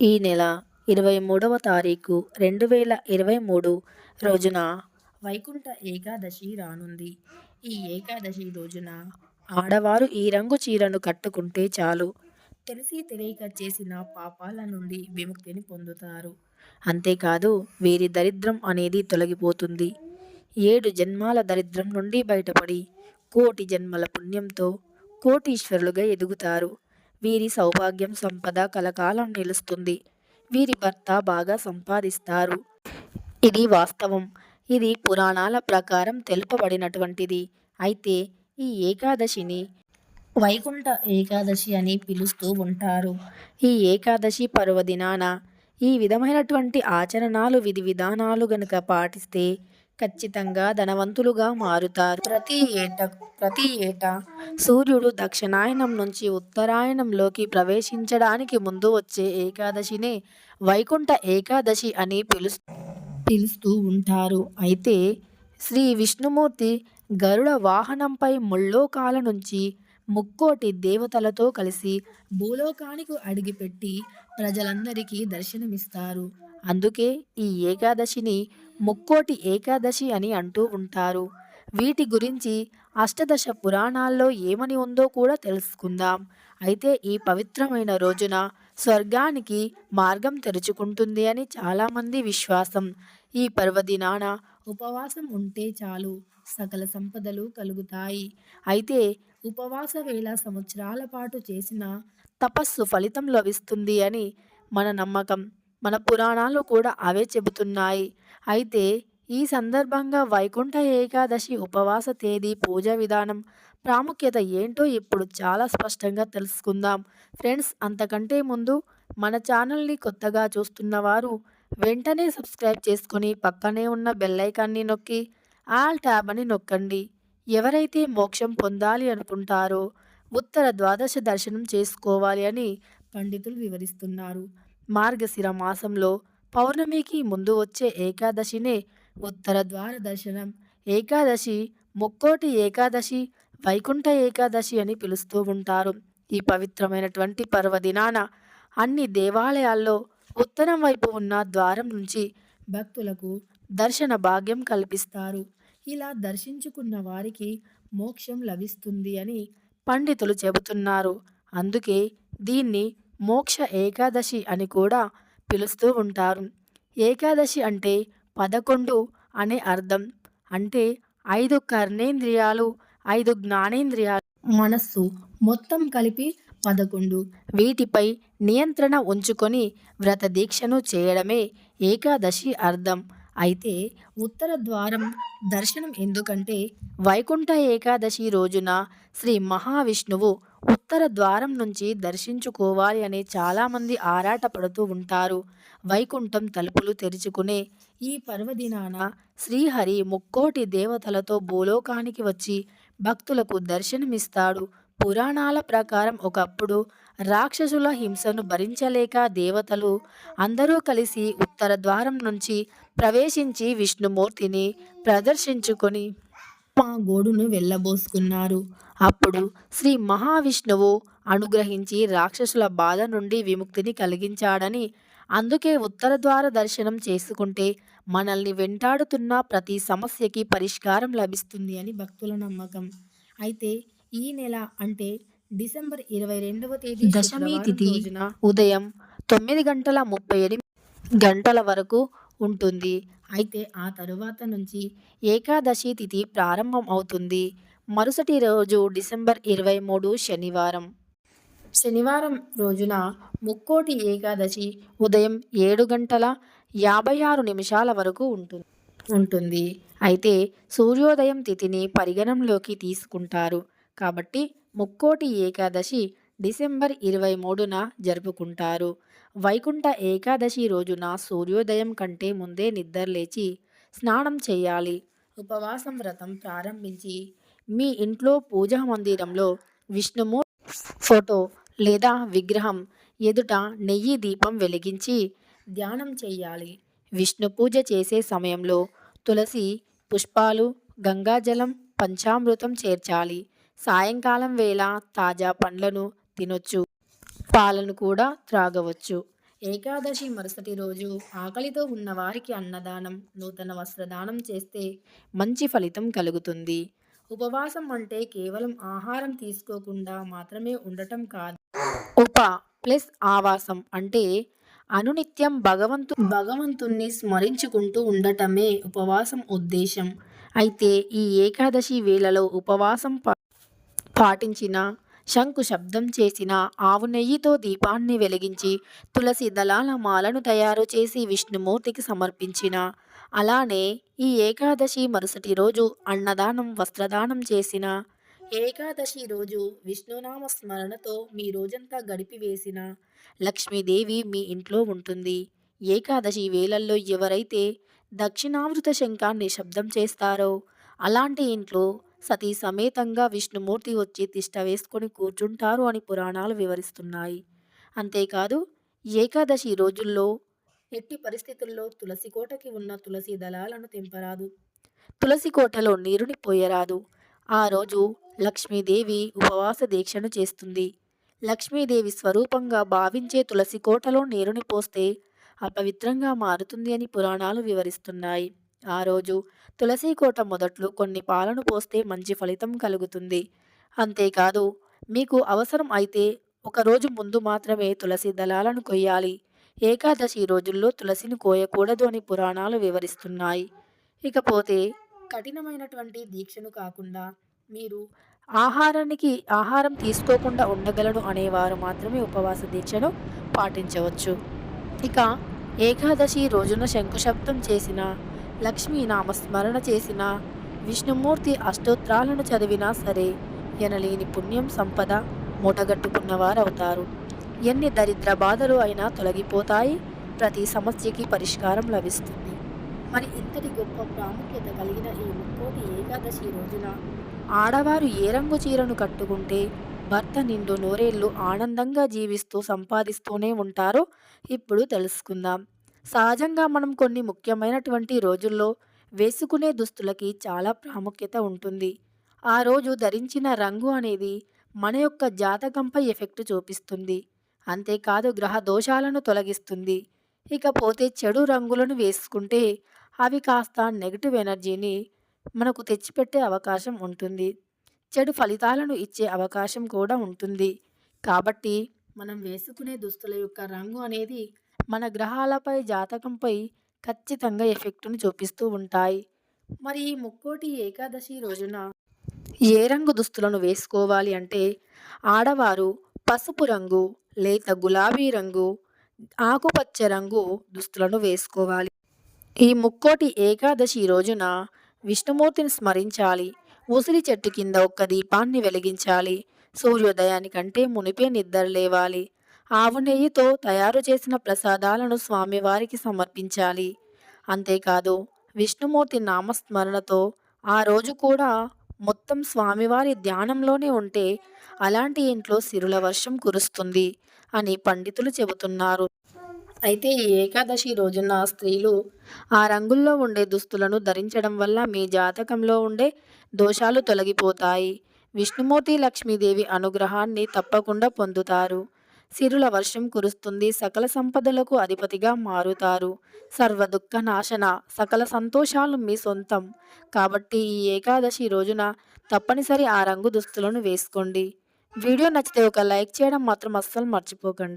ఈ నెల ఇరవై మూడవ తారీఖు రెండు వేల ఇరవై మూడు రోజున వైకుంఠ ఏకాదశి రానుంది. ఈ ఏకాదశి రోజున ఆడవారు ఈ రంగు చీరను కట్టుకుంటే చాలు. తెలిసి తెలియక చేసిన పాపాల నుండి విముక్తిని పొందుతారు. అంతేకాదు వీరి దరిద్రం అనేది తొలగిపోతుంది. ఏడు జన్మాల దరిద్రం నుండి బయటపడి కోటి జన్మల పుణ్యంతో కోటీశ్వరులుగా ఎదుగుతారు. వీరి సౌభాగ్యం సంపద కలకాలం నిలుస్తుంది. వీరి భర్త బాగా సంపాదిస్తారు. ఇది వాస్తవం. ఇది పురాణాల ప్రకారం తెలుపబడినటువంటిది. అయితే ఈ ఏకాదశిని వైకుంఠ ఏకాదశి అని పిలుస్తూ ఉంటారు. ఈ ఏకాదశి పర్వదినాన ఈ విధమైనటువంటి ఆచరణాలు విధి విధానాలు గనుక పాటిస్తే ఖచ్చితంగా ధనవంతులుగా మారుతారు. ప్రతి ఏట ప్రతి ఏటా సూర్యుడు దక్షిణాయనం నుంచి ఉత్తరాయణంలోకి ప్రవేశించడానికి ముందు వచ్చే ఏకాదశినే వైకుంఠ ఏకాదశి అని పిలుస్ పిలుస్తూ ఉంటారు. అయితే శ్రీ విష్ణుమూర్తి గరుడ వాహనంపై ముల్లోకాల నుంచి ముక్కోటి దేవతలతో కలిసి భూలోకానికి అడిగిపెట్టి ప్రజలందరికీ దర్శనమిస్తారు. అందుకే ఈ ఏకాదశిని ముక్కోటి ఏకాదశి అని అంటూ ఉంటారు. వీటి గురించి అష్టదశ పురాణాల్లో ఏమని ఉందో కూడా తెలుసుకుందాం. అయితే ఈ పవిత్రమైన రోజున స్వర్గానికి మార్గం తెరుచుకుంటుంది అని చాలామంది విశ్వాసం. ఈ పర్వదినాన ఉపవాసం ఉంటే చాలు. సకల సంపదలు కలుగుతాయి. అయితే ఉపవాస వేళ సంవత్సరాల పాటు చేసిన తపస్సు ఫలితం లభిస్తుంది అని మన నమ్మకం. మన పురాణాలు కూడా అవే చెబుతున్నాయి. అయితే ఈ సందర్భంగా వైకుంఠ ఏకాదశి ఉపవాస తేదీ పూజ విధానం ప్రాముఖ్యత ఏంటో ఇప్పుడు చాలా స్పష్టంగా తెలుసుకుందాం. ఫ్రెండ్స్ అంతకంటే ముందు మన ఛానల్ని కొత్తగా చూస్తున్న వారు వెంటనే సబ్స్క్రైబ్ చేసుకొని పక్కనే ఉన్న బెల్లైకాన్ని నొక్కి ఆల్ ట్యాబ్ అని నొక్కండి. ఎవరైతే మోక్షం పొందాలి అనుకుంటారో ఉత్తర ద్వాదశ దర్శనం చేసుకోవాలి అని పండితులు వివరిస్తున్నారు. మార్గశిర మాసంలో పౌర్ణమికి ముందు వచ్చే ఏకాదశినే ఉత్తర ద్వార దర్శనం. ఏకాదశి ముక్కోటి ఏకాదశి వైకుంఠ ఏకాదశి అని పిలుస్తూ ఉంటారు. ఈ పవిత్రమైనటువంటి పర్వదినాన అన్ని దేవాలయాల్లో ఉత్తరం వైపు ఉన్న ద్వారం నుంచి భక్తులకు దర్శన భాగ్యం కల్పిస్తారు. ఇలా దర్శించుకున్న వారికి మోక్షం లభిస్తుంది అని పండితులు చెబుతున్నారు. అందుకే దీన్ని మోక్ష ఏకాదశి అని కూడా పిలుస్తూ ఉంటారు. ఏకాదశి అంటే పదకొండు అనే అర్థం. అంటే ఐదు కర్ణేంద్రియాలు ఐదు జ్ఞానేంద్రియాలు. మనస్సు మొత్తం కలిపి పదకొండు. వీటిపై నియంత్రణ ఉంచుకొని వ్రత దీక్షను చేయడమే ఏకాదశి అర్థం. అయితే ఉత్తర ద్వారం దర్శనం ఎందుకంటే వైకుంఠ ఏకాదశి రోజున శ్రీ మహావిష్ణువు ఉత్తర ద్వారం నుంచి దర్శించుకోవాలి అని చాలామంది ఆరాటపడుతూ ఉంటారు. వైకుంఠం తలుపులు తెరుచుకునే ఈ పర్వదినాన శ్రీహరి ముక్కోటి దేవతలతో భూలోకానికి వచ్చి భక్తులకు దర్శనమిస్తాడు. పురాణాల ప్రకారం ఒకప్పుడు రాక్షసుల హింసను భరించలేక దేవతలు అందరూ కలిసి ఉత్తర ద్వారం నుంచి ప్రవేశించి విష్ణుమూర్తిని ప్రదర్శించుకొని మా గోడును వెళ్ళబోసుకున్నారు. అప్పుడు శ్రీ మహావిష్ణువు అనుగ్రహించి రాక్షసుల బాధ నుండి విముక్తిని కలిగించాడని అందుకే ఉత్తర ద్వార దర్శనం చేసుకుంటే మనల్ని వెంటాడుతున్న ప్రతి సమస్యకి పరిష్కారం లభిస్తుంది అని భక్తుల నమ్మకం. అయితే ఈ నెల అంటే డిసెంబర్ ఇరవై రెండవ తేదీ దశమి తిథి ఉదయం తొమ్మిది గంటల ముప్పై ఎనిమిది గంటల వరకు ఉంటుంది. అయితే ఆ తరువాత నుంచి ఏకాదశి తిథి ప్రారంభం అవుతుంది. మరుసటి రోజు డిసెంబర్ ఇరవై మూడు శనివారం. శనివారం రోజున ముక్కోటి ఏకాదశి ఉదయం ఏడు గంటల యాభై ఆరు నిమిషాల వరకు ఉంటుంది ఉంటుంది. అయితే సూర్యోదయం తిథిని పరిగణంలోకి తీసుకుంటారు. కాబట్టి ముక్కోటి ఏకాదశి డిసెంబర్ ఇరవై మూడున జరుపుకుంటారు. వైకుంఠ ఏకాదశి రోజున సూర్యోదయం కంటే ముందే నిద్రలేచి స్నానం చేయాలి. ఉపవాసం వ్రతం ప్రారంభించి మీ ఇంట్లో పూజా మందిరంలో విష్ణుము ఫోటో లేదా విగ్రహం ఎదుట నెయ్యి దీపం వెలిగించి ధ్యానం చేయాలి. విష్ణు పూజ చేసే సమయంలో తులసి పుష్పాలు గంగాజలం పంచామృతం చేర్చాలి. సాయంకాలం వేళ తాజా పండ్లను తినొచ్చు పాలను కూడా త్రాగవచ్చు. ఏకాదశి మరుసటి రోజు ఆకలితో ఉన్నవారికి అన్నదానం నూతన వస్త్రదానం చేస్తే మంచి ఫలితం కలుగుతుంది. ఉపవాసం అంటే కేవలం ఆహారం తీసుకోకుండా మాత్రమే ఉండటం కాదు. ఉప ప్లస్ ఆవాసం అంటే అనునిత్యం భగవంతు భగవంతుణ్ణి స్మరించుకుంటూ ఉండటమే ఉపవాసం ఉద్దేశం. అయితే ఈ ఏకాదశి వేళలో ఉపవాసం పాటించిన శంకు శబ్దం చేసిన ఆవు నెయ్యితో దీపాన్ని వెలిగించి తులసి దళాల మాలను తయారు చేసి విష్ణుమూర్తికి సమర్పించిన అలానే ఈ ఏకాదశి మరుసటి రోజు అన్నదానం వస్త్రదానం చేసిన ఏకాదశి రోజు విష్ణునామ స్మరణతో మీ రోజంతా గడిపివేసిన లక్ష్మీదేవి మీ ఇంట్లో ఉంటుంది. ఏకాదశి వేళల్లో ఎవరైతే దక్షిణావృత శంఖాన్ని శబ్దం చేస్తారో అలాంటి ఇంట్లో సతీ సమేతంగా విష్ణుమూర్తి వచ్చి తిష్ట వేసుకొని కూర్చుంటారు అని పురాణాలు వివరిస్తున్నాయి. అంతేకాదు ఏకాదశి రోజుల్లో ఎట్టి పరిస్థితుల్లో తులసి కోటకి ఉన్న తులసి దళాలను తెంపరాదు. తులసి కోటలో నీరుని పోయరాదు. ఆ రోజు లక్ష్మీదేవి ఉపవాస దీక్షను చేస్తుంది. లక్ష్మీదేవి స్వరూపంగా భావించే తులసి కోటలో నీరుని పోస్తే అపవిత్రంగా మారుతుంది అని పురాణాలు వివరిస్తున్నాయి. ఆ రోజు తులసి కోట మొదట్లో కొన్ని పాలను పోస్తే మంచి ఫలితం కలుగుతుంది. అంతేకాదు మీకు అవసరం అయితే ఒకరోజు ముందు మాత్రమే తులసి దళాలను కొయ్యాలి. ఏకాదశి రోజుల్లో తులసిని కోయకూడదు అని పురాణాలు వివరిస్తున్నాయి. ఇకపోతే కఠినమైనటువంటి దీక్షను కాకుండా మీరు ఆహారానికి ఆహారం తీసుకోకుండా ఉండగలడు అనేవారు మాత్రమే ఉపవాస దీక్షను పాటించవచ్చు. ఇక ఏకాదశి రోజున శంకుశబ్దం చేసిన లక్ష్మీ నామస్మరణ చేసిన విష్ణుమూర్తి అష్టోత్రాలను చదివినా సరే ఎనలేని పుణ్యం సంపద మూటగట్టుకున్నవారవుతారు. ఎన్ని దరిద్ర బాధలు అయినా తొలగిపోతాయి. ప్రతి సమస్యకి పరిష్కారం లభిస్తుంది. మరి ఇంతటి గొప్ప ప్రాముఖ్యత కలిగిన ఈ ముక్కోటి ఏకాదశి రోజున ఆడవారు ఏ రంగు చీరను కట్టుకుంటే భర్త నిండు నూరేళ్ళు ఆనందంగా జీవిస్తూ సంపాదిస్తూనే ఉంటారో ఇప్పుడు తెలుసుకుందాం. సహజంగా మనం కొన్ని ముఖ్యమైనటువంటి రోజుల్లో వేసుకునే దుస్తులకి చాలా ప్రాముఖ్యత ఉంటుంది. ఆ రోజు ధరించిన రంగు అనేది మన యొక్క జాతకంపై ఎఫెక్ట్ చూపిస్తుంది. అంతేకాదు గ్రహ దోషాలను తొలగిస్తుంది. ఇకపోతే చెడు రంగులను వేసుకుంటే అవి కాస్త నెగిటివ్ ఎనర్జీని మనకు తెచ్చిపెట్టే అవకాశం ఉంటుంది. చెడు ఫలితాలను ఇచ్చే అవకాశం కూడా ఉంటుంది. కాబట్టి మనం వేసుకునే దుస్తుల యొక్క రంగు అనేది మన గ్రహాలపై జాతకంపై ఖచ్చితంగా ఎఫెక్టును చూపిస్తూ ఉంటాయి. మరి ఈ ముక్కోటి ఏకాదశి రోజున ఏ రంగు దుస్తులను వేసుకోవాలి అంటే ఆడవారు పసుపు రంగు లేత గులాబీ రంగు ఆకుపచ్చ రంగు దుస్తులను వేసుకోవాలి. ఈ ముక్కోటి ఏకాదశి రోజున విష్ణుమూర్తిని స్మరించాలి. ఉసిరి చెట్టు కింద ఒక్క దీపాన్ని వెలిగించాలి. సూర్యోదయానికంటే మునిపే నిద్ర లేవాలి. ఆవు నెయ్యితో తయారు చేసిన ప్రసాదాలను స్వామివారికి సమర్పించాలి. అంతేకాదు విష్ణుమూర్తి నామస్మరణతో ఆ రోజు కూడా మొత్తం స్వామివారి ధ్యానంలోనే ఉంటే అలాంటి ఇంట్లో సిరుల వర్షం కురుస్తుంది అని పండితులు చెబుతున్నారు. అయితే ఈ ఏకాదశి రోజున స్త్రీలు ఆ రంగుల్లో ఉండే దుస్తులను ధరించడం వల్ల మీ జాతకంలో ఉండే దోషాలు తొలగిపోతాయి. విష్ణుమూర్తి లక్ష్మీదేవి అనుగ్రహాన్ని తప్పకుండా పొందుతారు. సిరుల వర్షం కురుస్తుంది. సకల సంపదలకు అధిపతిగా మారుతారు. సర్వ దుఃఖ నాశన సకల సంతోషాలు మీ సొంతం. కాబట్టి ఈ ఏకాదశి రోజున తప్పనిసరి ఆ రంగు దుస్తులను వేసుకోండి. వీడియో నచ్చితే ఒక లైక్ చేయడం మాత్రం అస్సలు మర్చిపోకండి.